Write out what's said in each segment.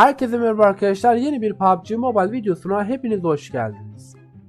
Herkese merhaba arkadaşlar. Yeni bir PUBG Mobile videosuna hepiniz hoş geldiniz.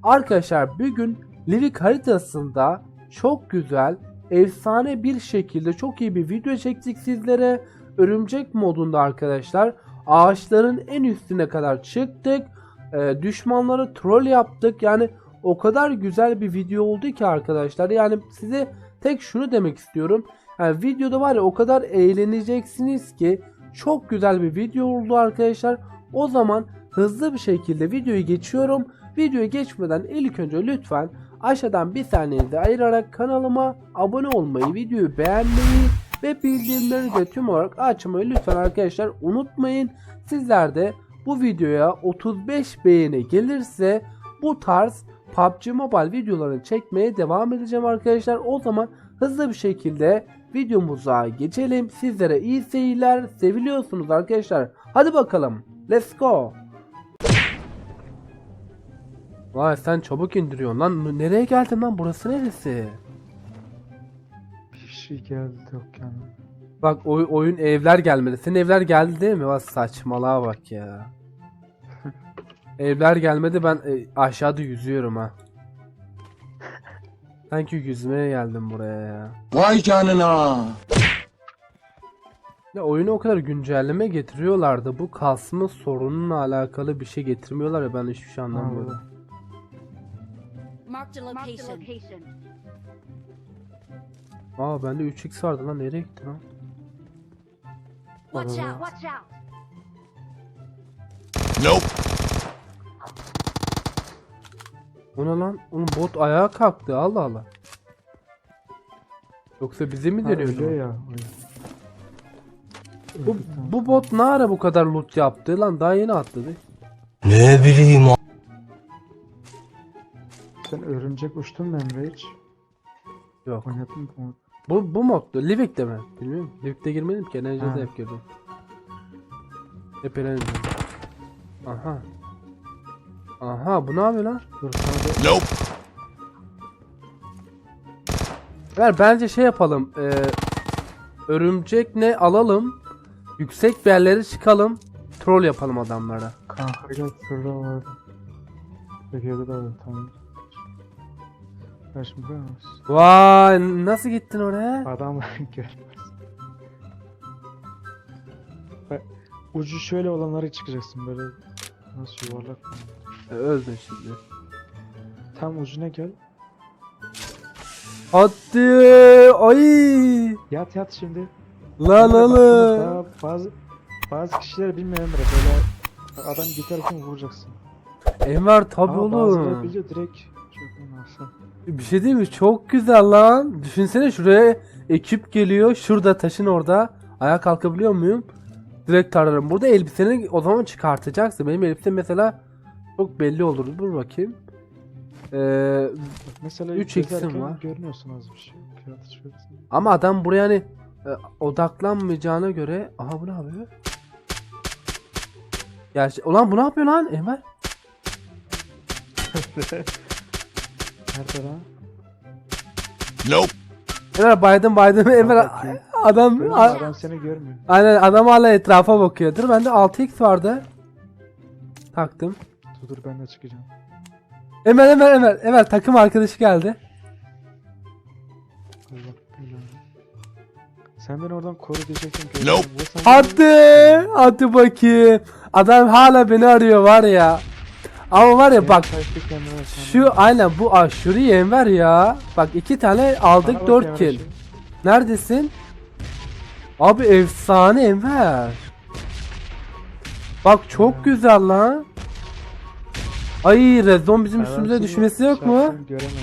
Arkadaşlar bugün Livik haritasında çok güzel, efsane bir şekilde çok iyi bir video çektik sizlere. Örümcek modunda arkadaşlar. Ağaçların en üstüne kadar çıktık. Ee, düşmanlara troll yaptık. Yani o kadar güzel bir video oldu ki arkadaşlar. Yani size tek şunu demek istiyorum. Yani videoda var ya o kadar eğleneceksiniz ki çok güzel bir video oldu arkadaşlar. O zaman hızlı bir şekilde videoyu geçiyorum. Videoyu geçmeden ilk önce lütfen aşağıdan bir saniyenizi ayırarak kanalıma abone olmayı, videoyu beğenmeyi ve bildirimleri de tüm olarak açmayı lütfen arkadaşlar unutmayın. Sizler de bu videoya 35 beğeni gelirse bu tarz PUBG Mobile videolarını çekmeye devam edeceğim arkadaşlar. O zaman hızlı bir şekilde videomuza geçelim. Sizlere iyi seyirler. Seviliyorsunuz arkadaşlar. Hadi bakalım. Let's go. Vay sen çabuk indiriyorsun lan. Nereye geldin lan? Burası neresi? Bir şey geldi yok yani. Bak oy- oyun evler gelmedi. Senin evler geldi değil mi? Bak saçmalığa bak ya. evler gelmedi ben e, aşağıda yüzüyorum ha. Sanki yüzmeye geldim buraya ya. Vay canına. Ya oyunu o kadar güncelleme getiriyorlardı. Bu kasma sorununla alakalı bir şey getirmiyorlar ya ben hiçbir şey anlamıyorum. Marked a location. Aa bende 3x vardı lan nereye gitti lan? Watch out! Watch out! Nope. O ne lan? Oğlum bot ayağa kalktı Allah Allah. Yoksa bizi mi deniyordu? öyle ya. öyle. Bu, bu bot ne ara bu kadar loot yaptı lan daha yeni atladı. Ne bileyim Sen örümcek uçtun mu Emre hiç? Yok. Oynadın mı? Bu, bu moddu. Livik'te mi? Bilmiyorum. Livik'te girmedim ki. Enerjide hep girdim. Hep enerjide. Aha. Aha bu ne yapıyor lan? Dur sadece Nope. Ver bence şey yapalım. Ee, örümcek ne alalım. Yüksek bir yerlere çıkalım. Troll yapalım adamlara. kankayla şurada vardı. Da vardı tamam. Şimdi görmez. Vay nasıl gittin oraya? Adam görmez. Bak, ucu şöyle olanlara çıkacaksın böyle. Nasıl yuvarlak? E, öldün şimdi. Tam ucuna gel. Hadi. Ay. Yat yat şimdi. La la la. Bazı bazı kişiler bilmiyor Emre böyle adam giderken vuracaksın. Enver tabi Ama bazıları oğlum. biliyor direkt Bir şey değil mi? Çok güzel lan. Düşünsene şuraya ekip geliyor. Şurada taşın orada. Ayağa kalkabiliyor muyum? Direkt tararım. Burada elbiseni o zaman çıkartacaksın. Benim elbisem mesela çok belli olur. Dur bakayım. Ee, mesela Üç X'im gezerken var. Görmüyorsun az bir şey. Ama adam buraya hani e, odaklanmayacağına göre... Aha bu ne yapıyor? Gerçi... Ulan bu ne yapıyor lan Enver? Nerede lan? Nope. Biden Biden Enver bakayım. adam... A- adam seni görmüyor. Aynen adam hala etrafa bakıyor. Dur bende 6x vardı. Taktım. Dur dur ben de çıkacağım. Emel Emel Emel Emel takım arkadaşı geldi. Allah belanı. Sen beni oradan koru diyecektin ki. Nope. Hadi hadi bakayım. Adam hala beni arıyor var ya. Ama var ya bak şu aynen bu aşırı Enver ya. Bak iki tane aldık 4 kill. Neredesin? Abi efsane Enver. Bak çok güzel lan. Ay rezon bizim üstümüze düşmesi yok mu? Göremezdim.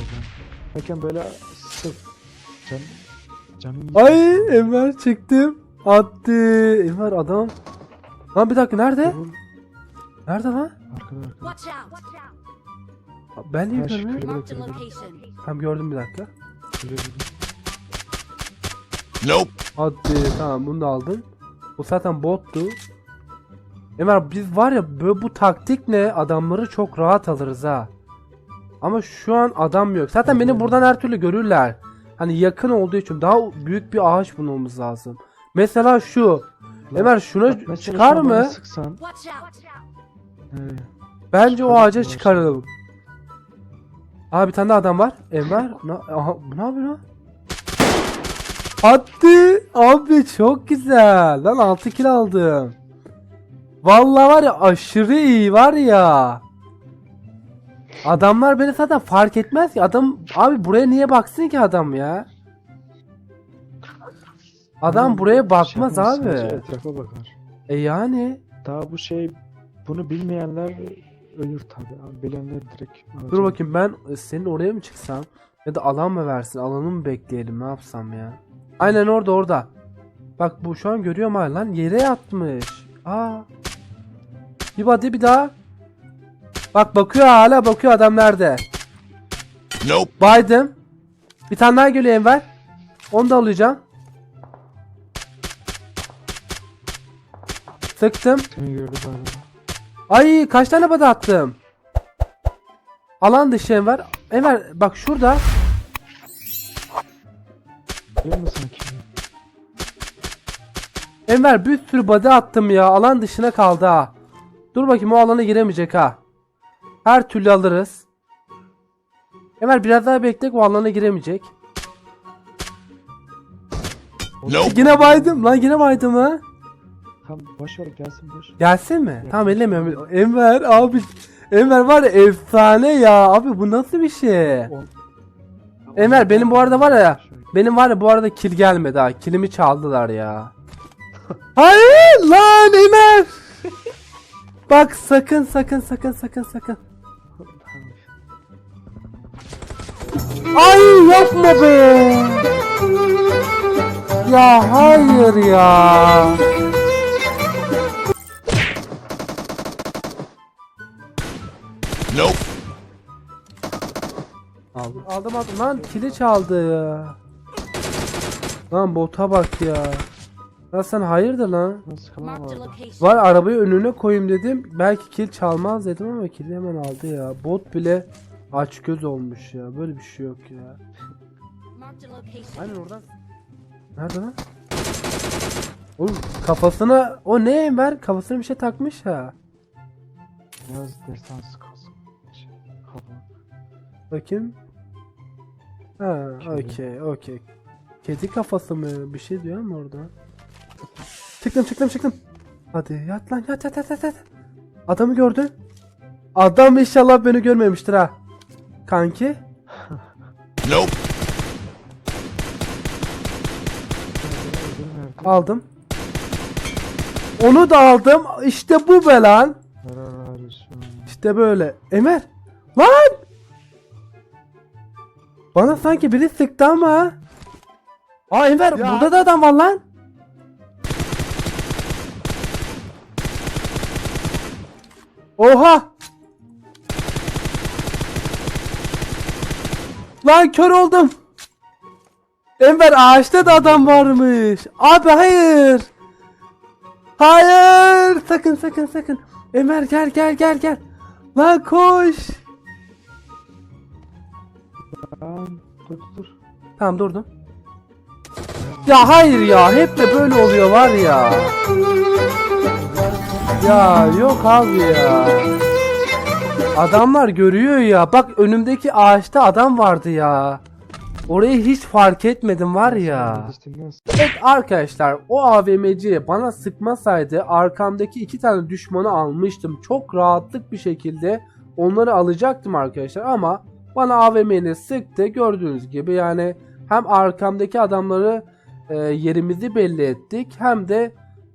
Bakın böyle sık. Can, canım Ay Enver çıktım. Attı. Enver adam. Lan bir dakika nerede? Nerede lan? Arkada arkada. Watch out! Ben niye Ha, şu görmüyorum? kulübede Marked a kulübede. location. Tamam gördüm bir dakika. Nope. Hadi tamam bunu da aldım. Bu zaten bottu. Ömer biz var ya böyle bu taktikle adamları çok rahat alırız ha. Ama şu an adam yok. Zaten beni buradan her türlü görürler. Hani yakın olduğu için daha büyük bir ağaç bulmamız lazım. Mesela şu. Ömer şuna Bak mesela çıkar bana mı? Sıksan. Watch out! Bence o ağaca çıkaralım. Aa bir tane daha adam var. Enver. Aha, bu ne yapıyor lan? Hadi. Abi çok güzel. Lan 6 kill aldım. Vallahi var ya aşırı iyi var ya. Adamlar beni zaten fark etmez ki. Adam abi buraya niye baksın ki adam ya? Adam Hani buraya şey bakmaz abi. Etrafa bakar. E yani. Daha bu şey bunu bilmeyenler ölür tabi. Abi, Bilenler direkt Dur alacak. bakayım ben e, senin oraya mı çıksam? Ya da alan mı versin? Alanı mı bekleyelim? Ne yapsam ya? Aynen orada orada. Bak bu şu an görüyorum hala lan yere yatmış. Aa. Bir hadi bir daha. Bak bakıyor hala bakıyor adam nerede? Nope. Baydım. Bir tane daha geliyor Enver. Onu da alacağım. Sıktım. Seni gördü galiba. Ay kaç tane bada attım? Alan dışı Enver. Enver bak şurada. Enver bir sürü body attım ya. Alan dışına kaldı ha. Dur bakayım o alana giremeyecek ha. Her türlü alırız. Enver biraz daha bekle o alana giremeyecek. Nope. Yine baydım lan yine baydım ha. Tam boş ver gelsin boş. Gelsin mi? Tamam ellemiyorum. Enver abi. Enver var ya efsane ya. Abi bu nasıl bir şey? Enver benim bu arada var ya. Benim var ya bu arada kill gelmedi ha. Kilimi çaldılar ya. Hayır lan Enver. Bak sakın sakın sakın sakın sakın. Ay yapma be. Ya hayır ya. Aldım. Aldım lan kili çaldı ya. Lan bota bak ya. Lan sen hayırdır lan? Var arabayı önüne koyayım dedim. Belki kil çalmaz dedim ama kili hemen aldı ya. Bot bile aç göz olmuş ya. Böyle bir şey yok ya. Aynen oradan. Nerede lan? Oğlum kafasına o ne Enver? Kafasına bir şey takmış ha. Biraz destansı kalsın. Şey, kafa. Bakayım. Ha, okey, okey. Kedi kafası mı? Bir şey diyor mu orada? Çıktım, çıktım, çıktım. Hadi yat lan, yat, yat, yat, yat. Adamı gördün. Adam inşallah beni görmemiştir ha. Kanki. Nope. Aldım. Onu da aldım. İşte bu be lan. İşte böyle. Emer. Lan! Bana sanki biri sıktı ama. Aa Enver burada da adam var lan. Oha! Lan kör oldum. Enver ağaçta da adam varmış. Abi hayır. Hayır. Sakın sakın sakın. Enver gel gel gel gel. Lan koş. Lan dur dur. Tamam durdum. Ya hayır ya hep de böyle oluyor var ya. Ya yok abi ya. Adamlar görüyor ya. Bak önümdeki ağaçta adam vardı ya. Orayı hiç fark etmedim var ya. Evet arkadaşlar o AVMC bana sıkmasaydı arkamdaki iki tane düşmanı almıştım. Çok rahatlık bir şekilde onları alacaktım arkadaşlar ama bana AVM'ni sıktı gördüğünüz gibi yani hem arkamdaki adamları e, yerimizi belli ettik hem de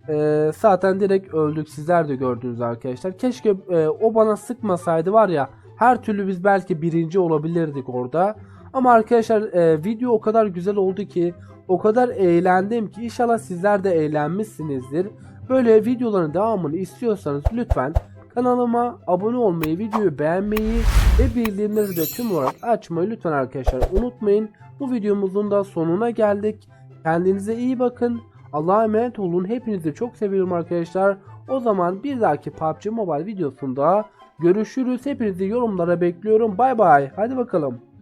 e, zaten direkt öldük sizler de gördünüz arkadaşlar. Keşke e, o bana sıkmasaydı var ya her türlü biz belki birinci olabilirdik orada. Ama arkadaşlar e, video o kadar güzel oldu ki o kadar eğlendim ki inşallah sizler de eğlenmişsinizdir. Böyle videoların devamını istiyorsanız lütfen Kanalıma abone olmayı, videoyu beğenmeyi ve bildirimleri de tüm olarak açmayı lütfen arkadaşlar unutmayın. Bu videomuzun da sonuna geldik. Kendinize iyi bakın. Allah'a emanet olun. Hepinizi çok seviyorum arkadaşlar. O zaman bir dahaki PUBG Mobile videosunda görüşürüz. Hepinizi yorumlara bekliyorum. Bay bay. Hadi bakalım.